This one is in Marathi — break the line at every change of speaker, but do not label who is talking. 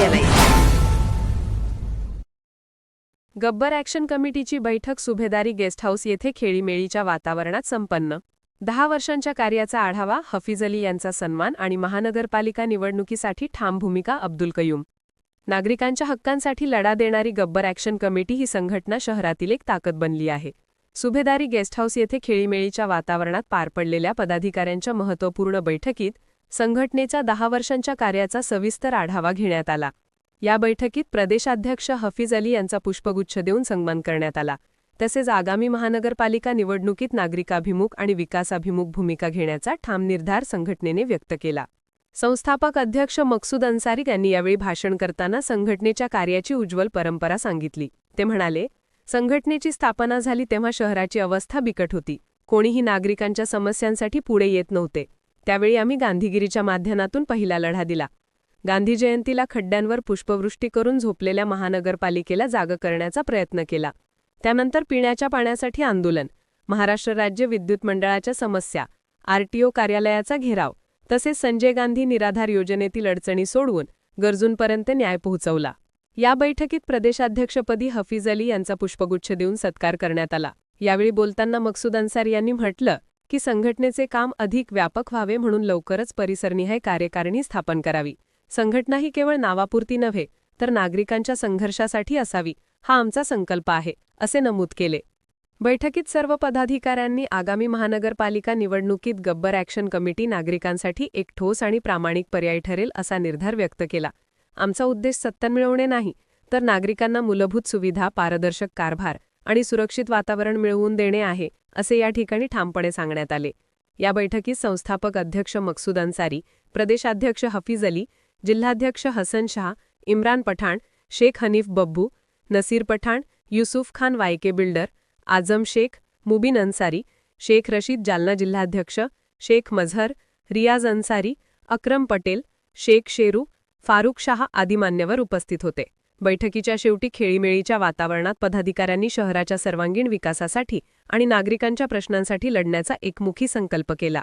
मीडिया
गब्बर ॲक्शन कमिटीची बैठक सुभेदारी गेस्ट हाऊस येथे खेळीमेळीच्या वातावरणात संपन्न. दहा वर्षांच्या कार्याचा आढावा हफीज अली यांचा सन्मान आणि महानगरपालिका निवडणुकीसाठी ठाम भूमिका अब्दुल कयूम. नागरिकांच्या हक्कांसाठी लढा देणारी गब्बर ॲक्शन कमिटी ही संघटना शहरातील एक ताकद बनली आहे. सुभेदारी गेस्ट हाऊस येथे खेळीमेळीच्या वातावरणात पार पडलेल्या पदाधिकाऱ्यांच्या महत्त्वपूर्ण बैठकीत संघटनेच्या दहा वर्षांच्या कार्याचा सविस्तर आढावा घेण्यात आला. या बैठकीत प्रदेशाध्यक्ष हफीज अली यांचा पुष्पगुच्छ देऊन सन्मान करण्यात आला. तसेच आगामी महानगरपालिका निवडणुकीत नागरिकाभिमुख आणि विकासाभिमुख भूमिका घेण्याचा ठाम निर्धार संघटनेने व्यक्त केला. संस्थापक अध्यक्ष मकसूद अन्सारी यांनी यावेळी भाषण करताना संघटनेच्या कार्याची उज्ज्वल परंपरा सांगितली. ते म्हणाले संघटनेची स्थापना झाली तेव्हा शहराची अवस्था बिकट होती. कोणीही नागरिकांच्या समस्यांसाठी पुढे येत नव्हते. त्यावेळी आम्ही गांधीगिरीच्या माध्यमातून पहिला लढा दिला. गांधी जयंतीला खड्ड्यांवर पुष्पवृष्टी करून झोपलेल्या महानगरपालिकेला जाग करण्याचा प्रयत्न केला. त्यानंतर पिण्याच्या पाण्यासाठी आंदोलन महाराष्ट्र राज्य विद्युत मंडळाच्या समस्या आरटीओ कार्यालयाचा घेराव तसेच संजय गांधी निराधार योजनेतील अडचणी सोडवून गरजूंपर्यंत न्याय पोहोचवला. या बैठकीत प्रदेशाध्यक्षपदी हफीज अली यांचा पुष्पगुच्छ देऊन सत्कार करण्यात आला. यावेळी बोलताना मकसूद अन्सारी यांनी म्हटलं की संघटनेचे काम अधिक व्यापक व्हावे म्हणून लवकरच परिसरनिहाय कार्यकारिणी स्थापन करावी. संघटना ही केवळ नावापुरती नव्हे तर नागरिकांच्या संघर्षासाठी असावी हा आमचा संकल्प आहे असे नमूद केले. बैठकीत सर्व पदाधिकाऱ्यांनी आगामी महानगरपालिका निवडणुकीत गब्बर ॲक्शन कमिटी नागरिकांसाठी एक ठोस आणि प्रामाणिक पर्याय ठरेल असा निर्धार व्यक्त केला. आमचा उद्देश सत्ता मिळवणे नाही तर नागरिकांना मूलभूत सुविधा पारदर्शक कारभार आणि सुरक्षित वातावरण मिळवून देणे आहे असे या ठिकाणी ठामपणे सांगण्यात आले. या बैठकीत संस्थापक अध्यक्ष मकसूद अन्सारी प्रदेशाध्यक्ष हफीज अली जिल्हाध्यक्ष Hasan Shah Imran Pathan Shaikh Hanif Babbu Naseer Pathan Yusuf Khan Y K builder Azam Shaikh Mubin Ansari Shaikh Rashid Jalna जिल्हाध्यक्ष शेख मझहर रियाज अन्सारी अक्रम पटेल शेख शेरू फारुख शाह आदी मान्यवर उपस्थित होते. बैठकीच्या शेवटी खेळीमेळीच्या वातावरणात पदाधिकाऱ्यांनी शहराच्या सर्वांगीण विकासासाठी आणि नागरिकांच्या प्रश्नांसाठी लढण्याचा एकमुखी संकल्प केला.